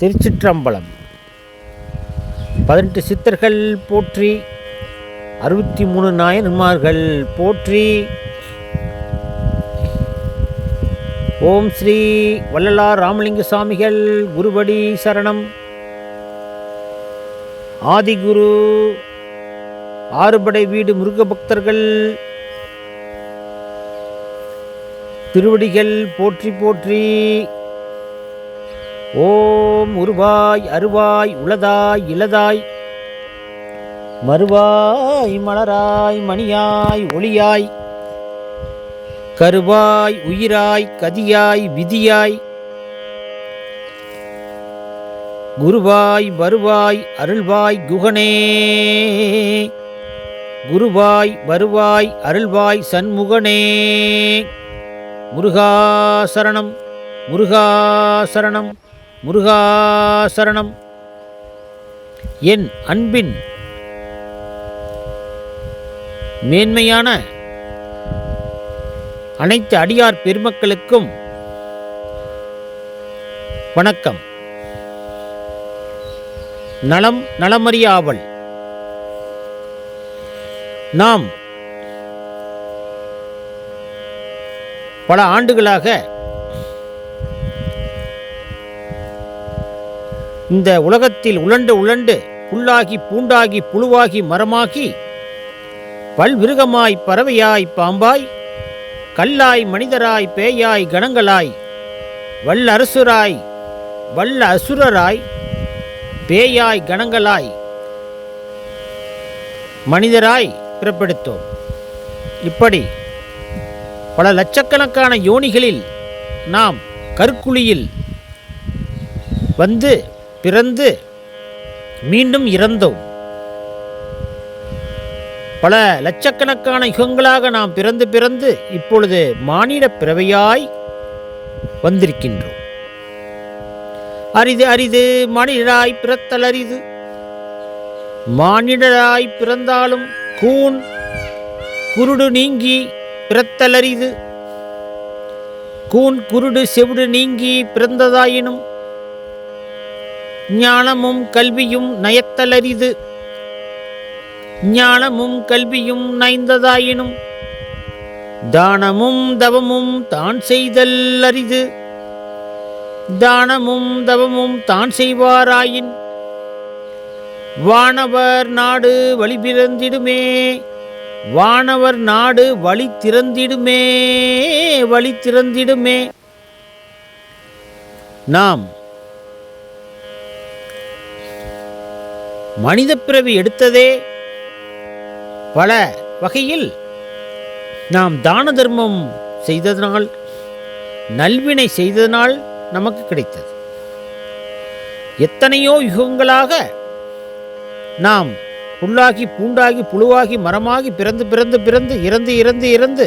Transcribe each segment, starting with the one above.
திருச்சிற்றம்பலம். பதினெட்டு சித்தர்கள் போற்றி அறுபத்தி மூணு நாயன்மார்கள் போற்றி ஓம் ஸ்ரீ வள்ளலார் ராமலிங்க சுவாமிகள் குருபடி சரணம். ஆதிகுரு ஆறுபடை வீடு முருக பக்தர்கள் திருவடிகள் போற்றி போற்றி ஓம் உருவாய் அருவாய் உளதாய் இளதாய். மறுவாய் மலராய் மணியாய் ஒளியாய். கருவாய் உயிராய் கதியாய் விதியாய். குருவாய் வருவாய் அருள்வாய் குகனே. குருவாய் வருவாய் அருள்வாய் சண்முகனே. முருகாசரணம் முருகாசரணம். முருகாசரணம் என் அன்பின் மேன்மையான அனைத்து அடியார் பெருமக்களுக்கும் வணக்கம். நலம் நலமறிய ஆவல் நாம் பல ஆண்டுகளாக இந்த உலகத்தில் உழண்டு உழண்டு புல்லாகி பூண்டாகி புழுவாகி மரமாகி பல்விருகமாய் பறவையாய் பாம்பாய் கல்லாய் மனிதராய் பேயாய் கணங்களாய் வல்லரசுராய் வல்ல அசுரராய் பேயாய் கணங்களாய் மனிதராய் பிறப்பெடுத்தோம். இப்படி பல லட்சக்கணக்கான யோனிகளில் நாம் கற்குழியில் வந்து பிறந்து மீண்டும் இறந்தோம். பல லட்சக்கணக்கான யுகங்களாக நாம் பிறந்து பிறந்து இப்பொழுது மானிட பிறவையாய் வந்திருக்கின்றோம். அரிது அரிது மனிதராய் பிறத்தல் அரிது. மானிடராய் பிறந்தாலும் கூன் குருடு நீங்கி பிறத்தல் அரிது. கூன் குருடு செவிடு நீங்கி பிறந்ததாயினும் ஞானமும் கல்வியும் நயத்தலரிது. ஞானமும் கல்வியும் நைந்ததாயினும் தானமும் தவமும் தான் செய்தல் அரிது தானமும் தவமும் தான் செய்வாராயின் வானவர் நாடு வழி பிறந்திடுமே வானவர் நாடு வழி திறந்திடுமே வழி திறந்திடுமே. நாம் மனித பிறவி எடுத்ததே பல வகையில் நாம் தான தர்மம் செய்ததனால் நல்வினை செய்ததனால் நமக்கு கிடைத்தது. எத்தனையோ யுகங்களாக நாம் புல்லாகி பூண்டாகி புழுவாகி மரமாகி பிறந்து பிறந்து பிறந்து இறந்து இறந்து இறந்து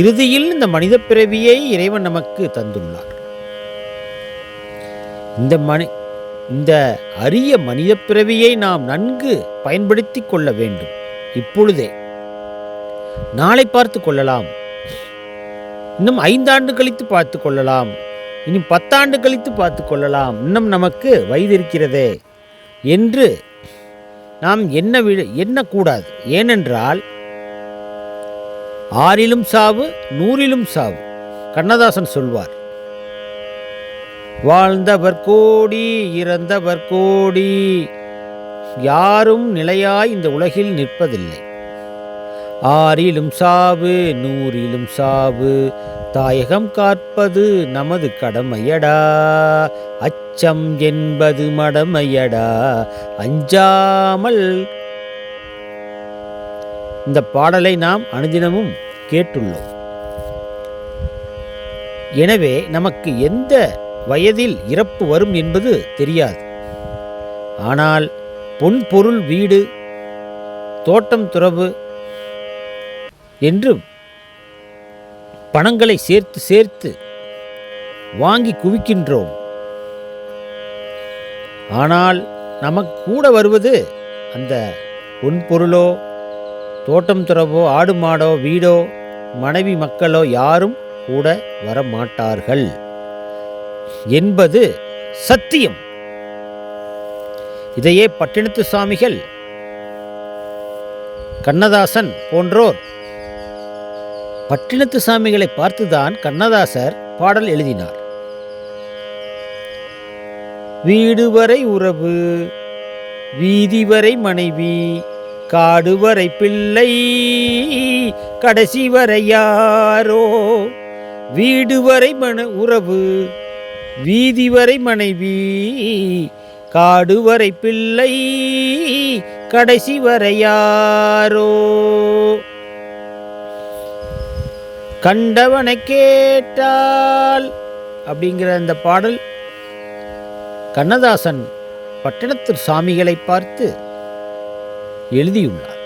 இறுதியில் இந்த மனித பிறவியை இறைவன் நமக்கு தந்துள்ளார். இந்த மனி இந்த அரிய மனித பிறவியை நாம் நன்கு பயன்படுத்தி கொள்ள வேண்டும். இப்பொழுதே. நாளை பார்த்து கொள்ளலாம். இன்னும் ஐந்தாண்டு கழித்து பார்த்து கொள்ளலாம். இன்னும் பத்தாண்டு கழித்து பார்த்து கொள்ளலாம். இன்னும் நமக்கு வயது இருக்கிறதே. என்று நாம் என்ன விழு எண்ணக்கூடாது ஏனென்றால் ஆறிலும் சாவு நூறிலும் சாவு. கண்ணதாசன் சொல்வார் வாழ்ந்தவர் கோடி இறந்தவர் கோடி யாரும் நிலையாய் இந்த உலகில் நிற்பதில்லை. ஆறிலும் சாவு நூறிலும் சாவு. தாயகம் காற்பது நமது கடமையடா. அச்சம் என்பது மடமையடா. அஞ்சாமல். இந்த பாடலை நாம் அனுதினமும் கேட்டுள்ளோம். எனவே நமக்கு எந்த வயதில் இறப்பு வரும் என்பது தெரியாது. ஆனால் பொன் பொருள் வீடு தோட்டம் துறவு என்று பணங்களை சேர்த்து சேர்த்து வாங்கி குவிக்கின்றோம். ஆனால் நமக்கு கூட வருவது அந்த பொன்பொருளோ தோட்டம் துறவோ ஆடு மாடோ வீடோ மனைவி மக்களோ யாரும் கூட வர மாட்டார்கள் என்பது சத்தியம். இதையே பட்டினத்து சுவாமிகள் கண்ணதாசன் போன்றோர் பட்டினத்து சாமிகளை பார்த்துதான் கண்ணதாசர் பாடல் எழுதினார். வீடு வரை உறவு வீதி வரை மனைவி காடு வரை பிள்ளை கடைசி வரை யாரோ வீடு வரை மன உறவு வீதி வரை மனைவி காடு வரை பிள்ளை கடைசி வரை யாரோ? கண்டவனை கேட்டால் அப்படிங்கிற அந்த பாடல் கண்ணதாசன் பட்டணத்து சாமிகளை பார்த்து எழுதியுள்ளார்.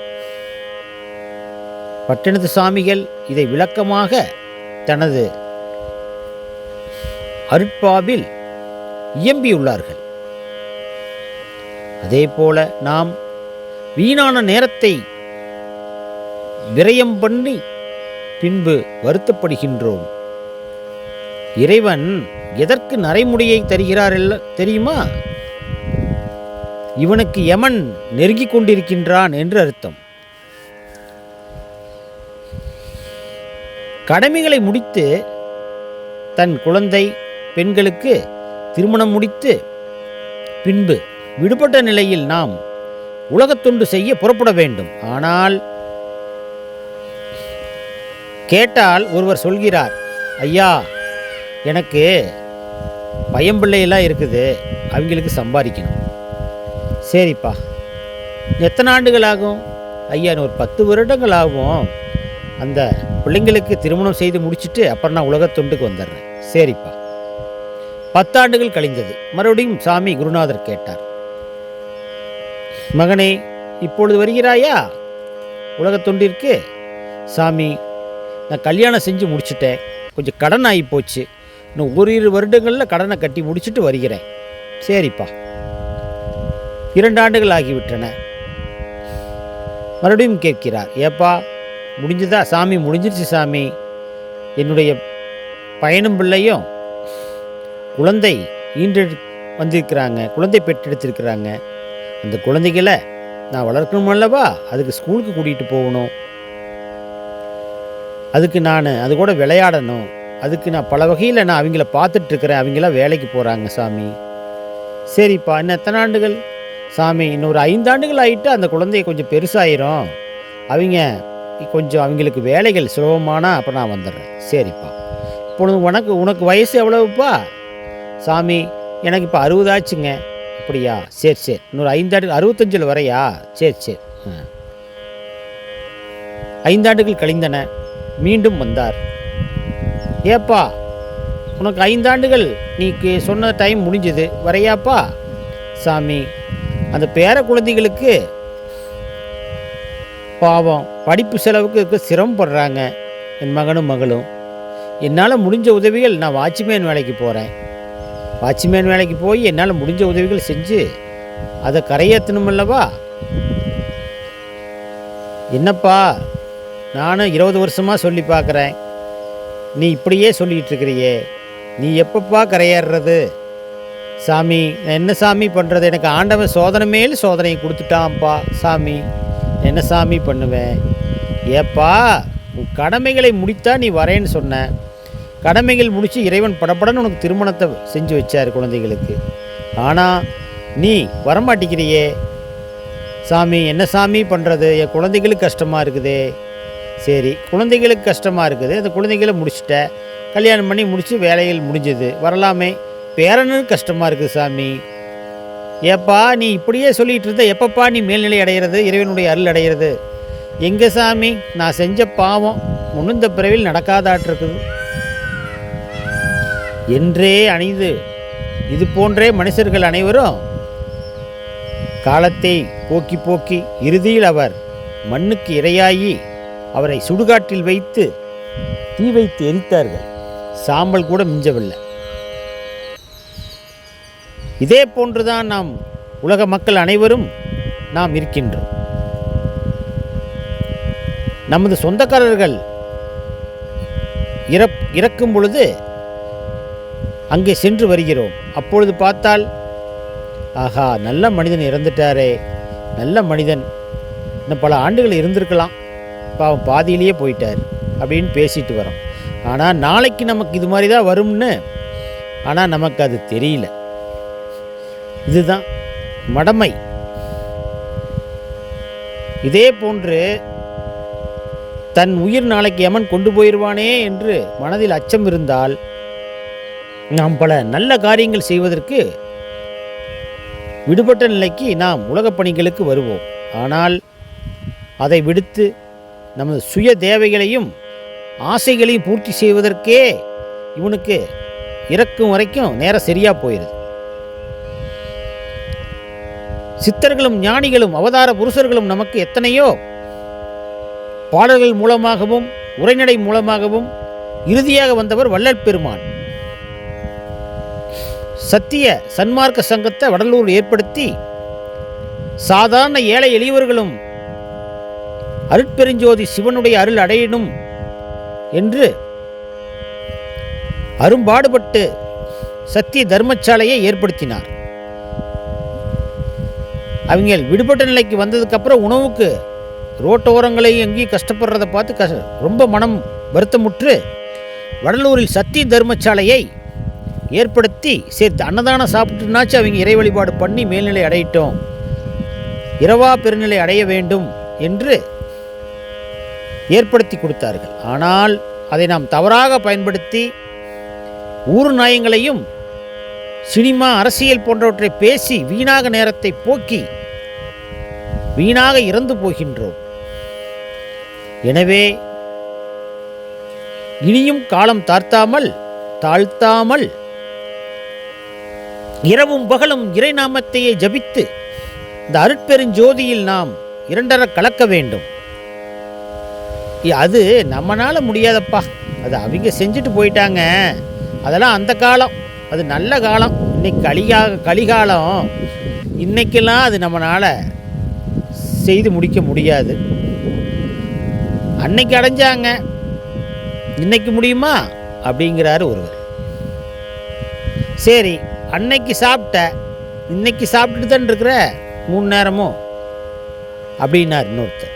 பட்டணத்து சாமிகள் இதை விளக்கமாக தனது அருட்பாவில் இயம்பியுள்ளார்கள். அதே போல நாம் வீணான நேரத்தை விரயம் பண்ணி பின்பு வருத்தப்படுகின்றோம். இறைவன் எதற்கு நரைமுடியை தருகிறார் தெரியுமா? இவனுக்கு யமன் நெருங்கிக் கொண்டிருக்கின்றான் என்று அர்த்தம். கடமைகளை முடித்து தன் குழந்தை பெண்களுக்கு திருமணம் முடித்து பின்பு விடுபட்ட நிலையில் நாம் உலகத்தொண்டு செய்ய புறப்பட வேண்டும். ஆனால் கேட்டால் ஒருவர் சொல்கிறார் ஐயா எனக்கு பயம்பிள்ளையெல்லாம் இருக்குது அவங்களுக்கு சம்பாதிக்கணும். சரிப்பா எத்தனை ஆண்டுகள் ஆகும் ஐயா ஒரு பத்து வருடங்கள் ஆகும் அந்த பிள்ளைங்களுக்கு திருமணம் செய்து முடிச்சுட்டு அப்புறம் நான் உலகத்தொண்டுக்கு வந்துடுறேன். சரிப்பா. பத்தாண்டுகள் கழிந்தது. மறுபடியும் சாமி குருநாதர் கேட்டார். மகனே இப்பொழுது வருகிறாயா? உலகத்தொண்டிற்கு சாமி நான் கல்யாணம் செஞ்சு முடிச்சுட்டேன். கொஞ்சம் கடன் ஆகி போச்சு. இன்னும் ஒரு இரு வருடங்களில் கடனை கட்டி முடிச்சுட்டு வருகிறேன். சரிப்பா. இரண்டு ஆண்டுகள் ஆகிவிட்டன. மறுபடியும் கேட்கிறார் ஏப்பா முடிஞ்சதா? சாமி முடிஞ்சிருச்சு சாமி. என்னுடைய பயணம் பிள்ளையும் குழந்தை ஈன்று வந்திருக்கிறாங்க குழந்தை பெற்றெடுத்திருக்கிறாங்க அந்த குழந்தைகளை நான் வளர்க்கணும் அல்லவா? அதுக்கு ஸ்கூலுக்கு கூட்டிகிட்டு போகணும். அதுக்கு நான் அது கூட விளையாடணும். அதுக்கு நான் பல வகையில் நான் அவங்கள பார்த்துட்ருக்குறேன். அவங்களாம் வேலைக்கு போகிறாங்க சாமி. சரிப்பா இன்னும் எத்தனை ஆண்டுகள்? சாமி இன்னொரு ஐந்தாண்டுகள் ஆகிட்டு அந்த குழந்தைய கொஞ்சம் பெருசாயிரும். அவங்க கொஞ்சம் அவங்களுக்கு வேலைகள் சுலபமானா அப்போ நான் வந்துடுறேன். சரிப்பா. இப்பொழுது உனக்கு உனக்கு வயசு எவ்வளவுப்பா? சாமி எனக்கு இப்போ அறுபதாச்சுங்க அப்படியா? சரி சரி. இன்னொரு ஐந்தாண்டு அறுபத்தஞ்சில் வரையா? சரி சரி. ஐந்தாண்டுகள் கழிந்தன. மீண்டும் வந்தார். ஏப்பா உனக்கு ஐந்தாண்டுகள் நீ சொன்ன டைம் முடிஞ்சது. வரையாப்பா? சாமி அந்த பேர குழந்தைகளுக்கு பாவம் படிப்பு செலவுக்கு இருக்க சிரமப்படுறாங்க. என் மகனும் மகளும். என்னால் முடிஞ்ச உதவிகள் நான் வாட்ச்மேன் வேலைக்கு போகிறேன் வாட்ச்மேன் வேலைக்கு போய் என்னால் முடிஞ்ச உதவிகள் செஞ்சு அதை கரையேற்றணும் அல்லவா? என்னப்பா நானும் இருபது வருஷமாக சொல்லி பார்க்குறேன். நீ இப்படியே சொல்லிகிட்டு இருக்கிறியே. நீ எப்பப்பா கரையேறுறது? சாமி நான் என்ன சாமி பண்ணுறது எனக்கு ஆண்டவன் சோதனை மேல் சோதனையை கொடுத்துட்டான்ப்பா சாமி. என்ன சாமி பண்ணுவேன் ஏப்பா உன் கடமைகளை முடித்தா நீ வரேன்னு சொன்ன. கடமைகள் முடித்து இறைவன் படப்படன்னு உனக்கு திருமணத்தை செஞ்சு வச்சார் குழந்தைகளுக்கு. ஆனால் நீ வரமாட்டேங்கிறியே. சாமி என்ன சாமி பண்ணுறது என் குழந்தைகளுக்கு கஷ்டமாக இருக்குதே. சரி குழந்தைகளுக்கு கஷ்டமாக இருக்குது. அந்த குழந்தைகளை முடிச்சுட்ட. கல்யாணம் பண்ணி முடித்து வேலைகள் முடிஞ்சது. வரலாமே பேரனுக்கு கஷ்டமாக இருக்குது சாமி. ஏப்பா நீ இப்படியே சொல்லிகிட்டு இருந்த எப்பப்பா நீ மேல்நிலை அடைகிறது இறைவனுடைய அருள் அடைகிறது எங்கே சாமி? நான் செஞ்ச பாவம் முன்னும் பிறவில் நடக்காதாட்டிருக்குது. என்றே அணிந்து. இது போன்றே மனுஷர்கள் அனைவரும் காலத்தை போக்கி போக்கி இறுதியில் அவர் மண்ணுக்கு இரையாகி அவரை சுடுகாட்டில் வைத்து தீ வைத்து எரித்தார்கள். சாம்பல் கூட மிஞ்சவில்லை. இதே போன்றுதான் நாம் உலக மக்கள் அனைவரும் நாம் இருக்கின்றோம். நமது சொந்தக்காரர்கள் இறக்கும் பொழுது அங்கே சென்று வருகிறோம். அப்பொழுது பார்த்தால் ஆஹா நல்ல மனிதன் இறந்துட்டாரே. நல்ல மனிதன். இன்னும் பல ஆண்டுகள் இருந்திருக்கலாம். பாவம் பாதியிலேயே போயிட்டார் அப்படின்னு பேசிட்டு வரோம். ஆனால் நாளைக்கு நமக்கு இது மாதிரி தான் வரும்னு ஆனால் நமக்கு அது தெரியல. இதுதான் மடமை. இதே போன்று தன் உயிர் நாளைக்கு யமன் கொண்டு போயிடுவானே என்று மனதில் அச்சம் இருந்தால் நாம் பல நல்ல காரியங்கள் செய்வதற்கு விடுபட்ட நிலைக்கு நாம் உலகப் பணிகளுக்கு வருவோம். ஆனால் அதை விடுத்து நமது சுய தேவைகளையும் ஆசைகளையும் பூர்த்தி செய்வதற்கே இவனுக்கு இறக்கும் வரைக்கும் நேரம் சரியாக போயிடுது சித்தர்களும் ஞானிகளும் அவதார புருஷர்களும் நமக்கு எத்தனையோ பாடல்கள் மூலமாகவும் உரைநடை மூலமாகவும் இறுதியாக வந்தவர் வள்ளல் பெருமான். சத்திய சன்மார்க்க சங்கத்தை வடலூர் ஏற்படுத்தி சாதாரண ஏழை எளியவர்களும் அருட்பெருஞ்சோதி சிவனுடைய அருள் அடையணும் என்று அரும்பாடுபட்டு சத்திய தர்மசாலையை ஏற்படுத்தினார். அவங்க விடுபட்ட நிலைக்கு வந்ததுக்கப்புறம் உணவுக்கு ரோட்டோரங்களையும் எங்கேயும் கஷ்டப்படுறதை பார்த்து கஷ ரொம்ப மனம் வருத்தமுற்று வடலூரில் சத்திய தர்மசாலையை ஏற்படுத்தி சேர்த்து அன்னதானம் சாப்பிட்டுனாச்சும் அவங்க இறை வழிபாடு பண்ணி மேல்நிலை அடையிட்டோம். இரவா பெருநிலை அடைய வேண்டும் என்று ஏற்படுத்தி கொடுத்தார்கள். ஆனால் அதை நாம் தவறாக பயன்படுத்தி ஊர் நாயங்களையும் சினிமா அரசியல் போன்றவற்றை பேசி வீணாக நேரத்தை போக்கி வீணாக இறந்து போகின்றோம். எனவே இனியும் காலம் தாழ்த்தாமல் தாழ்த்தாமல் இரவும் பகலும் இறைநாமத்தையே ஜபித்து இந்த அருட்பெருஞ்சோதியில் நாம் இரண்டர கலக்க வேண்டும். அது நம்மளால் முடியாதப்பா. அது அவங்க செஞ்சுட்டு போயிட்டாங்க. அதெல்லாம் அந்த காலம். அது நல்ல காலம். இன்னைக்கு கலிகா கலிகாலம். இன்னைக்கெல்லாம் அது நம்மளால் செய்து முடிக்க முடியாது. அன்னைக்கு அடைஞ்சாங்க. இன்னைக்கு முடியுமா? அப்படிங்கிறாரு ஒருவர். சரி அன்னைக்கு சாப்பிட்ட இன்னைக்கு சாப்பிட்டுட்டு தான் இருக்கிற? மூணு நேரமும் அப்படின்னார் இன்னொருத்தர்.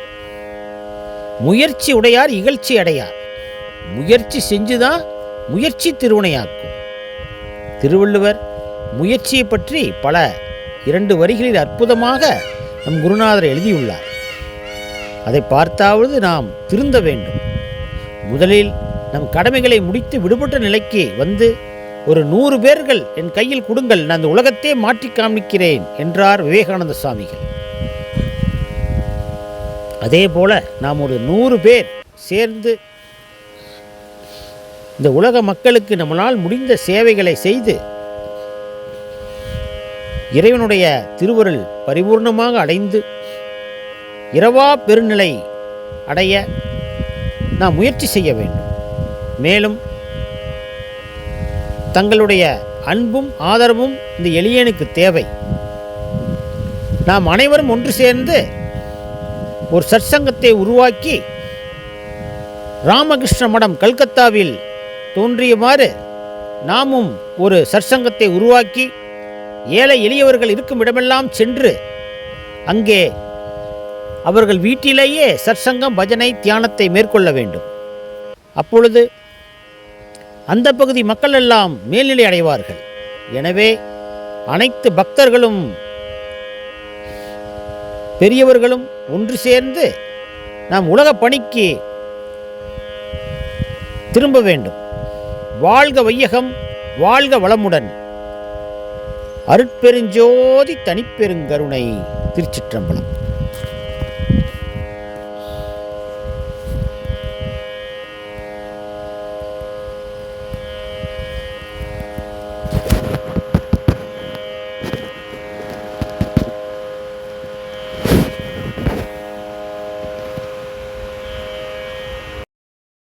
முயற்சி உடையார் இகழ்ச்சி அடையார். முயற்சி செஞ்சு தான் முயற்சி திருவினையாக்கும். திருவள்ளுவர் முயற்சியை பற்றி பல இரண்டு வரிகளில் அற்புதமாக நம் குருநாதர் எழுதியுள்ளார். அதை பார்த்தாவது நாம் திருந்த வேண்டும். முதலில் நம் கடமைகளை முடித்து விடுபட்ட நிலைக்கு வந்து ஒரு நூறு பேர்கள் என் கையில் கொடுங்கள் நான் இந்த உலகத்தை மாற்றி காமிக்கிறேன் என்றார் விவேகானந்த சுவாமிகள் அதே போல நாம் ஒரு நூறு பேர் சேர்ந்து இந்த உலக மக்களுக்கு நம்மளால் முடிந்த சேவைகளை செய்து இறைவனுடைய திருவருள் பரிபூர்ணமாக அடைந்து இரவா பெருநிலை அடைய நாம் முயற்சி செய்ய வேண்டும். மேலும் தங்களுடைய அன்பும் ஆதரவும் இந்த எளியனுக்கு தேவை. நாம் அனைவரும் ஒன்று சேர்ந்து ஒரு சற்சங்கத்தை உருவாக்கி ராமகிருஷ்ண மடம் கல்கத்தாவில் தோன்றியவாறு நாமும் ஒரு சற்சங்கத்தை உருவாக்கி ஏழை எளியவர்கள் இருக்கும் இடமெல்லாம் சென்று அங்கே அவர்கள் வீட்டிலேயே சற்சங்கம் பஜனை தியானத்தை மேற்கொள்ள வேண்டும். அப்பொழுது அந்த பகுதி மக்கள் எல்லாம் மேல்நிலை அடைவார்கள். எனவே அனைத்து பக்தர்களும் பெரியவர்களும் ஒன்று சேர்ந்து நாம் உலக பணிக்கு திரும்ப வேண்டும். வாழ்க வையகம் வாழ்க வளமுடன். அருட்பெருஞ்சோதி தனிப்பெருங்கருணை திருச்சிற்றம்பலம்.